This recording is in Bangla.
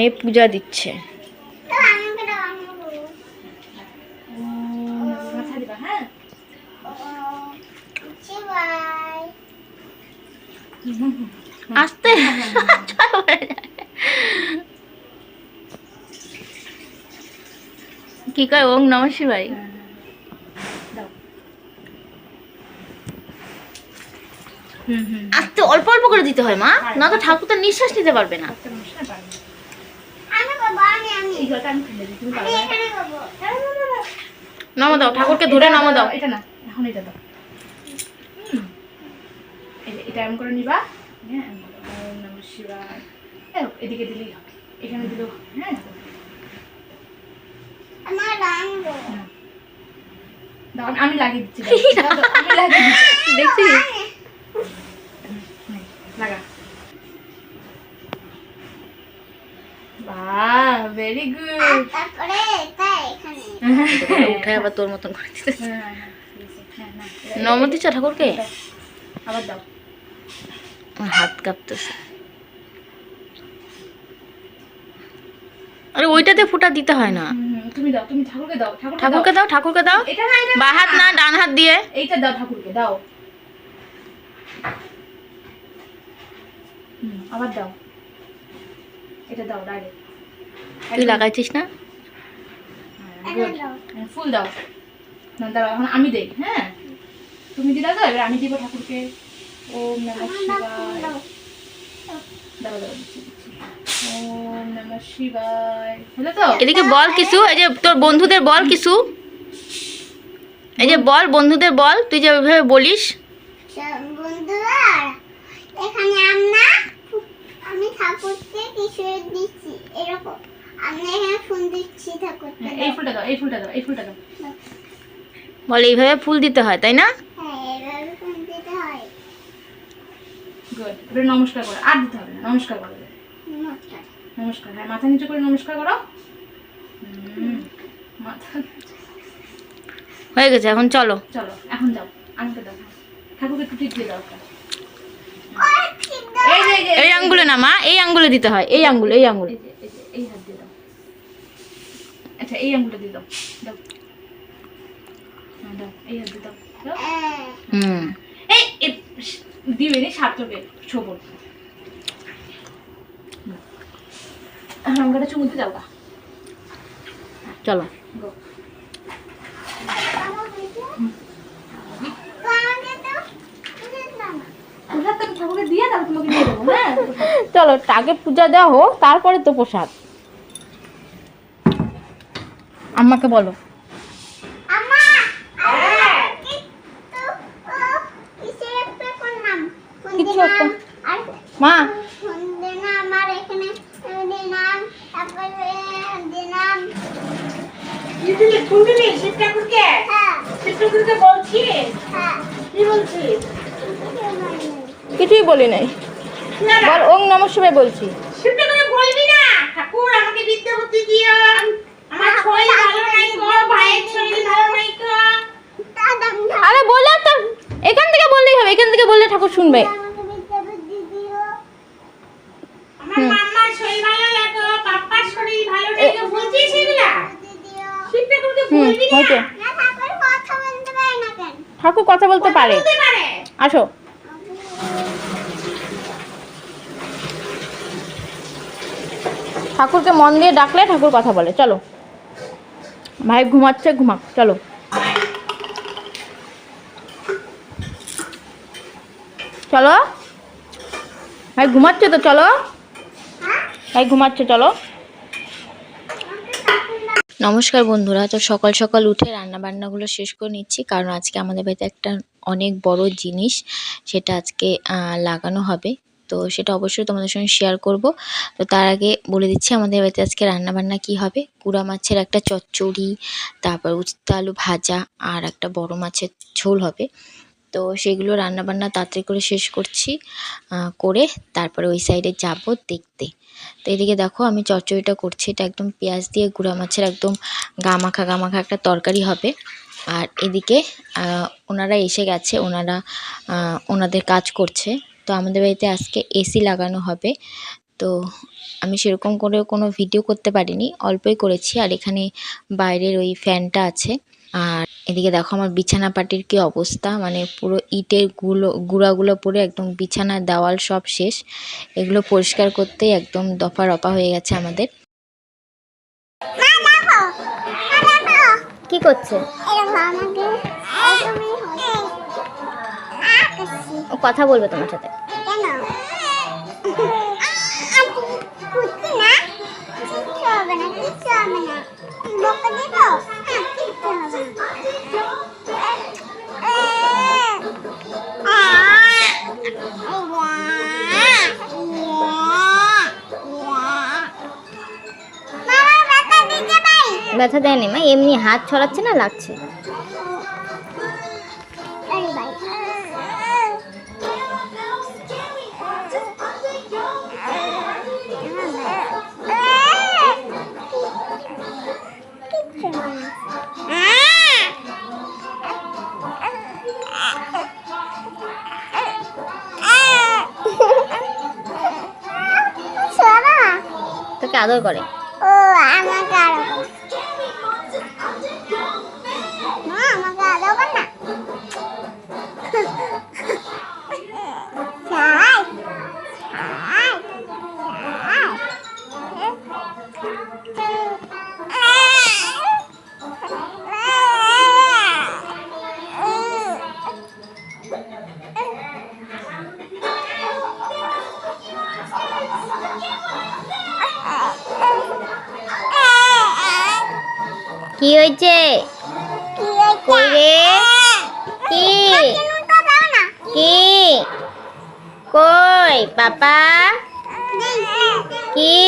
মেয়ে পূজা দিচ্ছে। আসতে। কি কয় ওং নম শিবাই দাও হুম হুম। আস্তে অল্প অল্প করে দিতে হয় মা না তো ঠাকুর তো নিঃশ্বাস নিতে পারবে না একটা মশলা পারবে এই ঘরটা আমি দিই তুমি পারবে। নম দাও ঠাকুরকে ধরে নম দাও। এটা না এখন এটা দাও। এটা এমন করে নিবা। হ্যাঁ করে। শিবায়। এদিকে দিলেই হবে। এখানে দিলেও হ্যাঁ। আমি লাগিয়ে দিচ্ছি দেখছি ভেরি গুড উঠায় আবার তোর মতন করে দিতে। হ্যাঁ হ্যাঁ। হ্যাঁ, না, এটা- নম দিচ্ছ ঠাকুরকে? আবার দাও। হাত কাঁপতেছে। আরে ওইটাতে ফুটা দিতে হয় না। হুম, হুম, তুমি দাও তুমি ঠাকুরকে দাও ঠাকুরকে দাও। ঠাকুরকে দাও এটা না এটা না। বা হাত না ডান হাত দিয়ে। এইটা দাও ঠাকুরকে দাও। আবার দাও। এটা দাও ডাইরেক্ট। তুই লাগাইছিস না? ফুল দাও। এখন আমি দেই হ্যাঁ? তুমি দিলা তো এবার আমি দিব ঠাকুরকে। ওম নমঃ শিবায়। দাঁড়াও দাঁড়াও দিচ্ছি, দিচ্ছি। ওম নমঃ শিবায়। হলো তো? এদিকে বল কিছু এই যে তোর বন্ধুদের বল কিছু। এই যে বল বন্ধুদের বল তুই যে ওইভাবে বলিস। বন্ধুরা এখানে আমরা আমি ঠাকুরকে কিছু দিচ্ছি এরকম। হ্যাঁ, এই ফুলটা দাও এই ফুলটা দাও এই ফুলটা দাও। বল এইভাবে ফুল দিতে হয় তাই না? হ্যাঁ হয়। গুড এবার নমস্কার করো আর দিতে হবে না নমস্কার করো। নমস্কার। নমস্কার হ্যাঁ মাথা নিচু করে নমস্কার করো। মাথা হয়ে গেছে এখন চলো। চলো এখন যাও আমাকে দাও। ঠাকুরকে একটা। দাও। এই আঙ্গুলে না মা এই আঙ্গুলে দিতে হয় এই আঙ্গুল এই আঙ্গুল। এই হাত দিয়ে দাও। আচ্ছা এই আঙ্গুলটা দিয়ে দাও। দাও। হ্যাঁ, দাও। এই দিয়ে দাও। হ্যাঁ। হুম। এই দিবে নি সাত চোখে শোভন আমাকে চুমুতে দাও গা। চলো হ্যাঁ? চলো আগে পূজা দেওয়া হোক তারপরে তো প্রসাদ। ঠাকুরকে বলছি হ্যাঁ। কি বলছিস? কিছুই বলি নাই। বল ওং নম শিবায় বলছি। বলবি না? ঠাকুর আমাকে বিদ্যাপতি দিও আরে বলে তো এখান থেকে বললেই হবে এখান থেকে বললে ঠাকুর শুনবে। ঠাকুর কথা বলতে পারে। আসো। ঠাকুরকে মন দিয়ে ডাকলে ঠাকুর কথা বলে চলো। ভাই ঘুমাচ্ছে, ঘুমাক, চলো। চলো। ভাই ঘুমাচ্ছে তো, চলো। ভাই ঘুমাচ্ছে, চলো। নমস্কার বন্ধুরা, তো সকাল সকাল উঠে রান্না বান্নাগুলো শেষ করে নিচ্ছি, কারণ আজকে আমাদের বাড়িতে একটা অনেক বড় জিনিস, সেটা আজকে লাগানো হবে। তো সেটা অবশ্যই তোমাদের সঙ্গে শেয়ার করব। তো তার আগে বলে দিচ্ছি, আমাদের বাড়িতে আজকে রান্না বান্না কি হবে? কুড়া মাছের একটা চচ্চড়ি, তারপর উস্তা আলু ভাজা আর একটা বড় মাছের ঝোল হবে। তো সেগুলো রান্না বান্না তাড়াতাড়ি করে শেষ করছি করে তারপরে ওই সাইডে যাব দেখতে। তো এদিকে দেখো আমি চচ্চড়িটা করছি, এটা একদম পেঁয়াজ দিয়ে গুঁড়া মাছের একদম গামাখা গামাখা একটা তরকারি হবে। আর এদিকে ওনারা এসে গেছে, ওনারা ওনাদের কাজ করছে। তো আমাদের বাড়িতে আজকে এসি লাগানো হবে। তো আমি সেরকম করে কোনো ভিডিও করতে পারিনি অল্পই করেছি। আর এখানে বাইরের ওই ফ্যানটা আছে। আর এদিকে দেখো আমার বিছানা পাটির কি অবস্থা। মানে পুরো ইটেরগুলো গুঁড়াগুলো পড়ে একদম বিছানার দেওয়াল সব শেষ। এগুলো পরিষ্কার করতেই একদম দফা রপা হয়ে গেছে আমাদের। কি করছে? ও কথা বলবে তোমার সাথে। হ্যাঁ ব্যথা দেয়নি মা? এমনি হাত ছড়াচ্ছে না লাগছে? তোকে আদর করে ও আমাকে আদর কর। কি হয়েছে? কই রে? কি? কি? কই পাপা? কি?